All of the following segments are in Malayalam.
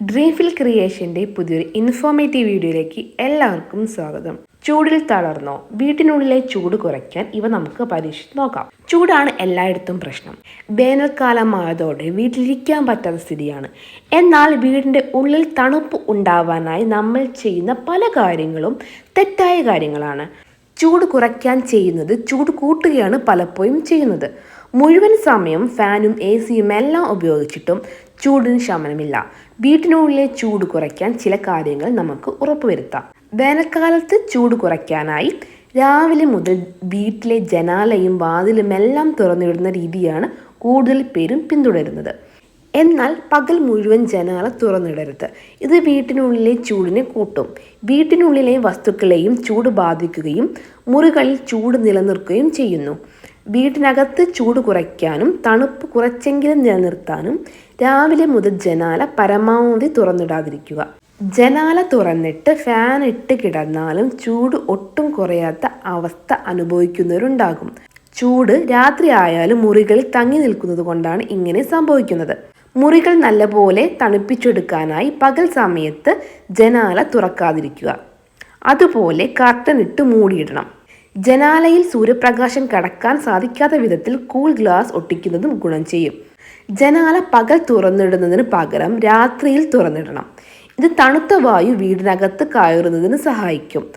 ഡ്രീംഫിൽ ക്രിയേഷന്റെ പുതിയൊരു ഇൻഫോർമേറ്റീവ് വീഡിയോയിലേക്ക് എല്ലാവർക്കും സ്വാഗതം. ചൂടിൽ തളർന്നോ വീട്ടിനുള്ളിലെ ചൂട് കുറയ്ക്കാൻ ഇവ നമുക്ക് പരീക്ഷിച്ച് നോക്കാം. ചൂടാണ് എല്ലായിടത്തും പ്രശ്നം. വേനൽക്കാലമായതോടെ വീട്ടിലിരിക്കാൻ പറ്റാത്ത സ്ഥിതിയാണ്. എന്നാൽ വീടിന്റെ ഉള്ളിൽ തണുപ്പ് ഉണ്ടാവാനായി നമ്മൾ ചെയ്യുന്ന പല കാര്യങ്ങളും തെറ്റായ കാര്യങ്ങളാണ്. ചൂട് കുറയ്ക്കാൻ ചെയ്യുന്നത് ചൂട് കൂട്ടുകയാണ് പലപ്പോഴും ചെയ്യുന്നത്. മുഴുവൻ സമയം ഫാനും എ സിയും എല്ലാം ഉപയോഗിച്ചിട്ടും ചൂടിന് ശമനമില്ല. വീട്ടിനുള്ളിലെ ചൂട് കുറയ്ക്കാൻ ചില കാര്യങ്ങൾ നമുക്ക് ഉറപ്പുവരുത്താം. വേനൽക്കാലത്ത് ചൂട് കുറയ്ക്കാനായി രാവിലെ മുതൽ വീട്ടിലെ ജനാലയും വാതിലും എല്ലാം തുറന്നിടുന്ന രീതിയാണ് കൂടുതൽ പേരും പിന്തുടരുന്നത്. എന്നാൽ പകൽ മുഴുവൻ ജനാല തുറന്നിടരുത്. ഇത് വീട്ടിനുള്ളിലെ ചൂടിനെ കൂട്ടും. വീട്ടിനുള്ളിലെ വസ്തുക്കളെയും ചൂട് ബാധിക്കുകയും മുറികളിൽ ചൂട് നിലനിർക്കുകയും ചെയ്യുന്നു. വീട്ടിനകത്ത് ചൂട് കുറയ്ക്കാനും തണുപ്പ് കുറച്ചെങ്കിലും നിലനിർത്താനും രാവിലെ മുതൽ ജനാല പരമാവധി തുറന്നിടാതിരിക്കുക. ജനാല തുറന്നിട്ട് ഫാൻ ഇട്ട് കിടന്നാലും ചൂട് ഒട്ടും കുറയാത്ത അവസ്ഥ അനുഭവിക്കുന്നവരുണ്ടാകും. ചൂട് രാത്രി ആയാലും മുറികളിൽ തങ്ങി നിൽക്കുന്നത് കൊണ്ടാണ് ഇങ്ങനെ സംഭവിക്കുന്നത്. മുറികൾ നല്ലപോലെ തണുപ്പിച്ചെടുക്കാനായി പകൽ സമയത്ത് ജനാല തുറക്കാതിരിക്കുക. അതുപോലെ കർട്ടൻ ഇട്ട് മൂടിയിടണം. ജനാലയിൽ സൂര്യപ്രകാശം കടക്കാൻ സാധിക്കാത്ത വിധത്തിൽ കൂൾ ഗ്ലാസ് ഒട്ടിക്കുന്നതും ഗുണം ചെയ്യും. ജനാല പകൽ തുറന്നിടുന്നതിന് പകരം രാത്രിയിൽ തുറന്നിടണം. ഇത് തണുത്ത വായു വീടിനകത്ത് കയറുന്നതിന് സഹായിക്കും.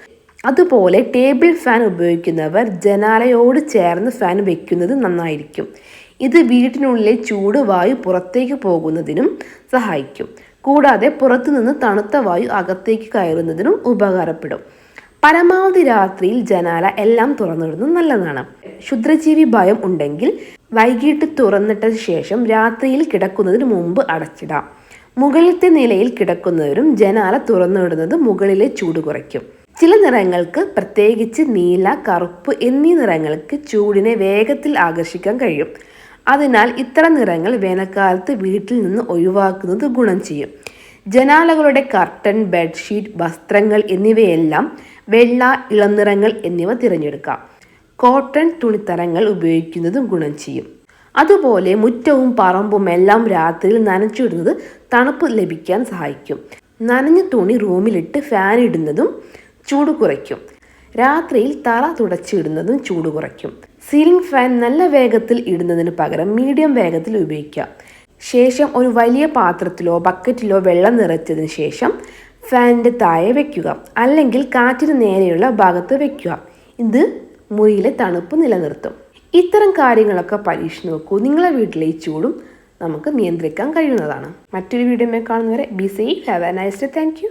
അതുപോലെ ടേബിൾ ഫാൻ ഉപയോഗിക്കുന്നവർ ജനാലയോട് ചേർന്ന് ഫാൻ വയ്ക്കുന്നത് നന്നായിരിക്കും. ഇത് വീട്ടിനുള്ളിലെ ചൂട് വായു പുറത്തേക്ക് പോകുന്നതിനും സഹായിക്കും. കൂടാതെ പുറത്തുനിന്ന് തണുത്ത വായു അകത്തേക്ക് കയറുന്നതിനും ഉപകാരപ്പെടും. പരമാവധി രാത്രിയിൽ ജനാല എല്ലാം തുറന്നിടുന്നത് നല്ലതാണ്. ക്ഷുദ്രജീവി ഭയം ഉണ്ടെങ്കിൽ വൈകിട്ട് തുറന്നിട്ട ശേഷം രാത്രിയിൽ കിടക്കുന്നതിന് മുമ്പ് അടച്ചിടാം. മുകളിലത്തെ നിലയിൽ കിടക്കുന്നവരും ജനാല തുറന്നിടുന്നത് മുകളിലെ ചൂട് കുറയ്ക്കും. ചില നിറങ്ങൾക്ക് പ്രത്യേകിച്ച് നീല കറുപ്പ് എന്നീ നിറങ്ങൾക്ക് ചൂടിനെ വേഗത്തിൽ ആകർഷിക്കാൻ കഴിയും. അതിനാൽ ഇത്തരം നിറങ്ങൾ വേനൽക്കാലത്ത് വീട്ടിൽ നിന്ന് ഒഴിവാക്കുന്നത് ഗുണം ചെയ്യും. ജനാലകളുടെ കർട്ടൻ ബെഡ്ഷീറ്റ് വസ്ത്രങ്ങൾ എന്നിവയെല്ലാം വെള്ള ഇളം നിറങ്ങൾ എന്നിവ തിരഞ്ഞെടുക്കാം. കോട്ടൺ തുണിത്തരങ്ങൾ ഉപയോഗിക്കുന്നതും ഗുണം ചെയ്യും. അതുപോലെ മുറ്റവും പറമ്പും എല്ലാം രാത്രിയിൽ നനച്ചിടുന്നത് തണുപ്പ് ലഭിക്കാൻ സഹായിക്കും. നനഞ്ഞ തുണി റൂമിലിട്ട് ഫാൻ ഇടുന്നതും ചൂട് കുറയ്ക്കും. രാത്രിയിൽ തറ തുടച്ചിടുന്നതും ചൂട് കുറയ്ക്കും. സീലിംഗ് ഫാൻ നല്ല വേഗത്തിൽ ഇടുന്നതിന് പകരം മീഡിയം വേഗത്തിൽ ഉപയോഗിക്കാം. ശേഷം ഒരു വലിയ പാത്രത്തിലോ ബക്കറ്റിലോ വെള്ളം നിറച്ചതിന് ശേഷം ഫാനിന്റെ താഴെ വയ്ക്കുക അല്ലെങ്കിൽ കാറ്റിന് നേരെയുള്ള ഭാഗത്ത് വയ്ക്കുക ഇത് മുറിയിലെ തണുപ്പ് നിലനിർത്തും. ഇത്തരം കാര്യങ്ങളൊക്കെ പരീക്ഷിച്ച് നോക്കൂ. നിങ്ങളെ വീട്ടിലെ ചൂടും നമുക്ക് നിയന്ത്രിക്കാൻ കഴിയുന്നതാണ്. മറ്റൊരു വീഡിയോ കാണുന്നവരെ be safe have a nice day thank you